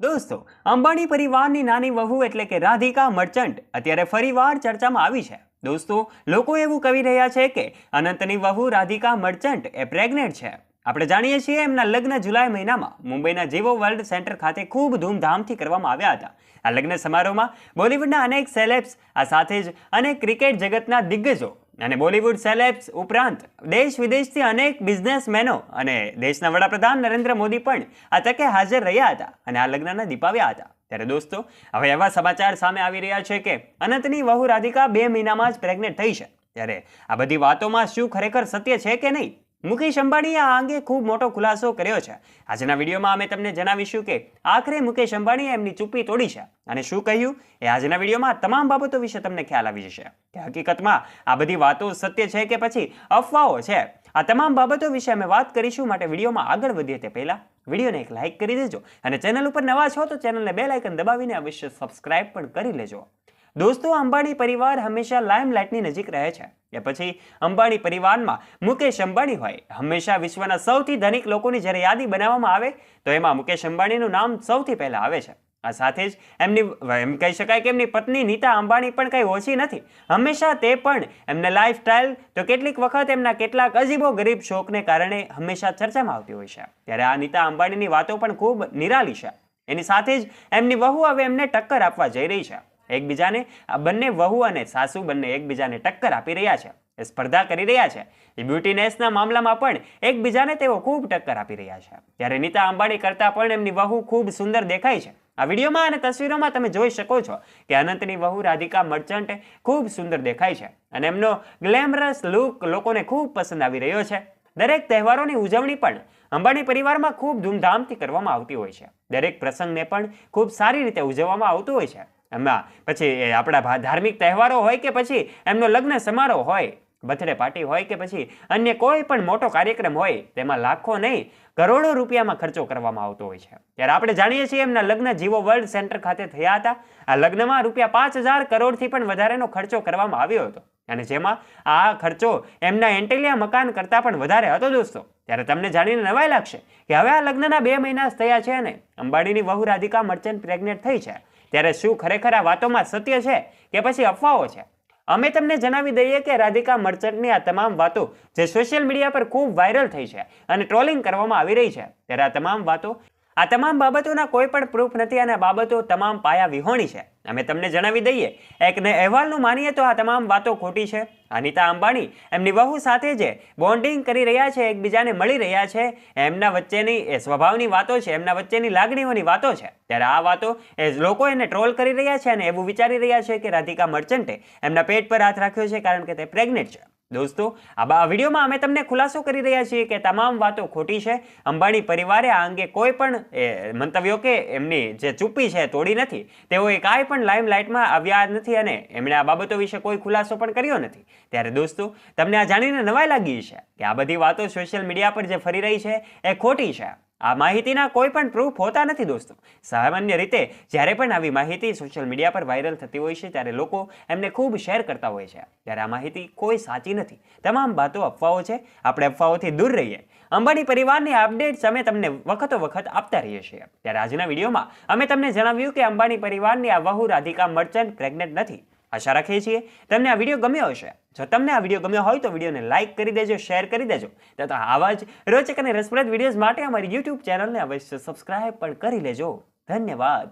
દોસ્તો, અંબાણી પરિવારની નાની વહુ એટલે કે રાધિકા મર્ચન્ટ અત્યારે ફરીવાર ચર્ચામાં આવી છે. દોસ્તો, લોકો એવું કહી રહ્યા છે કે અનંતની વહુ રાધિકા મર્ચન્ટ એ પ્રેગ્નેન્ટ છે. આપણે જાણીએ છીએ એમના લગ્ન જુલાઈ મહિનામાં મુંબઈના જીવો વર્લ્ડ સેન્ટર ખાતે ખૂબ ધૂમધામથી કરવામાં આવ્યા હતા. આ લગ્ન સમારોહમાં બોલિવૂડના અનેક સેલેબ્સ, આ સાથે જ અનેક ક્રિકેટ જગતના દિગ્ગજો અને બોલિવૂડ સેલેબ્સ ઉપરાંત દેશ વિદેશથી અનેક બિઝનેસમેનો અને દેશના વડાપ્રધાન નરેન્દ્ર મોદી પણ આ તકે હાજર રહ્યા હતા અને આ લગ્નને દીપાવ્યા હતા. ત્યારે દોસ્તો, હવે એવા સમાચાર સામે આવી રહ્યા છે કે અનંતની વહુ રાધિકા બે મહિનામાં જ પ્રેગ્નેન્ટ થઈ છે. ત્યારે આ બધી વાતોમાં શું ખરેખર સત્ય છે કે નહીં? મુકેશ અંબાણીએ આ અંગે ખૂબ મોટો ખુલાસો કર્યો છે. આજના વિડીયોમાં અમે તમને જણાવીશું કે આખરે મુકેશ અંબાણીએ એમની ચૂપ્પી તોડી છે. અને શું કહ્યું? એ આજના વિડીયોમાં તમામ બાબતો વિશે તમને ખ્યાલ આવી જશે. કે હકીકતમાં આ બધી વાતો સત્ય છે કે પછી અફવાઓ છે? આ તમામ બાબતો વિશે અમે વાત કરીશું માટે વિડીયોમાં આગળ વધીએ તે પહેલાં વિડીયોને એક લાઇક કરી દેજો. અને ચેનલ ઉપર નવા છો તો ચેનલને બે લાઇકન દબાવીને અવશ્ય સબસ્ક્રાઇબ પણ કરી લેજો. દોસ્તો, અંબાણી પરિવાર હંમેશા લાઇમલાઇટની નજીક રહે છે. એ પછી અંબાણી પરિવારમાં મુકેશ અંબાણી હોય. હંમેશા વિશ્વના સૌથી ધનિક લોકોની જ્યારે યાદી બનાવવામાં આવે, તો એમાં મુકેશ અંબાણીનું નામ સૌથી પહેલાં આવે છે. આ સાથે જ એમની, એમ કહી શકાય કે એમની પત્ની નીતા અંબાણી પણ કંઈ ઓછી નથી. હંમેશા તે પણ એમના લાઈફસ્ટાઈલ તો કેટલીક વખત એમના કેટલાક અજીબો ગરીબ શોખને કારણે હંમેશા ચર્ચામાં આવતી હોય છે. ત્યારે આ નીતા અંબાણીની વાતો પણ ખૂબ નિરાલી છે. એની સાથે જ એમની વહુ હવે એમને ટક્કર આપવા જઈ રહી છે. એકબીજાને, આ બંને વહુ અને સાસુ બંને એકબીજાને ટક્કર આપી રહ્યા છે, એ સ્પર્ધા કરી રહ્યા છે. એ બ્યુટીનેસના મામલામાં પણ એકબીજાને તેઓ ખૂબ ટક્કર આપી રહ્યા છે. ત્યારે નીતા અંબાણી કરતાં પણ એમની વહુ ખૂબ સુંદર દેખાય છે. આ વિડીયોમાં અને તસવીરોમાં તમે જોઈ શકો છો કે અનંતની વહુ રાધિકા મર્ચન્ટ ખૂબ સુંદર દેખાય છે અને એમનો ગ્લેમરસ લુક લોકોને ખૂબ પસંદ આવી રહ્યો છે. દરેક તહેવારોની ઉજવણી પણ અંબાણી પરિવારમાં ખૂબ ધૂમધામથી કરવામાં આવતી હોય છે. દરેક પ્રસંગને પણ ખૂબ સારી રીતે ઉજવવામાં આવતું હોય છે. એમાં પછી આપણા ધાર્મિક તહેવારો હોય કે પછી એમનો લગ્ન સમારોહ હોય, બર્થડે પાર્ટી હોય કે પછી અન્ય કોઈ પણ મોટો કાર્યક્રમ હોય, તેમાં લાખો નહીં, કરોડો રૂપિયામાં ખર્ચો કરવામાં આવતો હોય છે. ત્યારે આપણે જાણીએ છીએ એમના લગ્ન જીવો વર્લ્ડ સેન્ટર ખાતે થયા હતા. આ લગ્નમાં રૂપિયા પાંચ હજાર કરોડથી પણ વધારેનો ખર્ચો કરવામાં આવ્યો હતો. અને જેમાં આ ખર્ચો એમના એન્ટેલિયા મકાન કરતાં પણ વધારે હતો દોસ્તો. ત્યારે તમને જાણીને નવાઈ લાગશે કે હવે આ લગ્નના બે મહિના થયા છે અને અંબાણીની વહુ રાધિકા મર્ચન્ટ પ્રેગ્નેન્ટ થઈ છે. ત્યારે શું ખરેખર આ વાતોમાં સત્ય છે કે પછી અફવાઓ છે? અમે તમને જણાવી દઈએ કે રાધિકા મર્ચન્ટની આ તમામ વાતો જે સોશિયલ મીડિયા પર ખૂબ વાયરલ થઈ છે અને ટ્રોલિંગ કરવામાં આવી રહી છે. ત્યારે આ તમામ વાતો આ તમામ બાબતોના કોઈ પણ પ્રૂફ નથી અને બાબતો તમામ પાયા વિહોણી છે. અમે તમને જણાવી દઈએ, એકને અહેવાલનું માનીએ તો આ તમામ વાતો ખોટી છે. અનિતા અંબાણી એમની વહુ સાથે જે બોન્ડિંગ કરી રહ્યા છે, એકબીજાને મળી રહ્યા છે, એમના વચ્ચેની એ સ્વભાવની વાતો છે, એમના વચ્ચેની લાગણીઓની વાતો છે. ત્યારે આ વાતો એ લોકો એને ટ્રોલ કરી રહ્યા છે અને એવું વિચારી રહ્યા છે કે રાધિકા મર્ચન્ટે એમના પેટ પર હાથ રાખ્યો છે કારણ કે તે પ્રેગ્નેન્ટ છે. દોસ્તો, આ આ વિડીયોમાં અમે તમને ખુલાસો કરી રહ્યા છીએ કે તમામ વાતો ખોટી છે. અંબાણી પરિવારે આ અંગે કોઈ પણ મંતવ્યો કે એમની જે ચૂપી છે તોડી નથી. તેઓએ કાંઈ પણ લાઇમલાઇટમાં આવ્યા નથી અને એમણે આ બાબતો વિશે કોઈ ખુલાસો પણ કર્યો નથી. ત્યારે દોસ્તો, તમને આ જાણીને નવાઈ લાગી છે કે આ બધી વાતો સોશિયલ મીડિયા પર જે ફરી રહી છે, એ ખોટી છે. આ માહિતીના કોઈ પણ પ્રૂફ હોતા નથી દોસ્તો. સામાન્ય રીતે જ્યારે પણ આવી માહિતી સોશિયલ મીડિયા પર વાયરલ થતી હોય છે, ત્યારે લોકો એમને ખૂબ શેર કરતા હોય છે. ત્યારે આ માહિતી કોઈ સાચી નથી. તમામ વાતો અફવાઓ છે, આપણે અફવાઓથી દૂર રહીએ. અંબાણી પરિવારની અપડેટ્સ અમે તમને વખતો વખત આપતા રહીએ છીએ. ત્યારે આજના વિડીયોમાં અમે તમને જણાવ્યું કે અંબાણી પરિવારની આ વહુ રાધિકા મર્ચન્ટ પ્રેગ્નેન્ટ નથી. આશા રાખીએ છીએ તમને આ વીડિયો ગમ્યો હશે. જો તમને આ વીડિયો ગમ્યો હોય તો વિડીયોને લાઇક કરી દેજો શેર કરી દેજો. તથા આવા જ રોચક અને રસપ્રદ વિડીયોઝ માટે અમારી યુટ્યુબ ચેનલને અવશ્ય સબસ્ક્રાઇબ પણ કરી લેજો. ધન્યવાદ.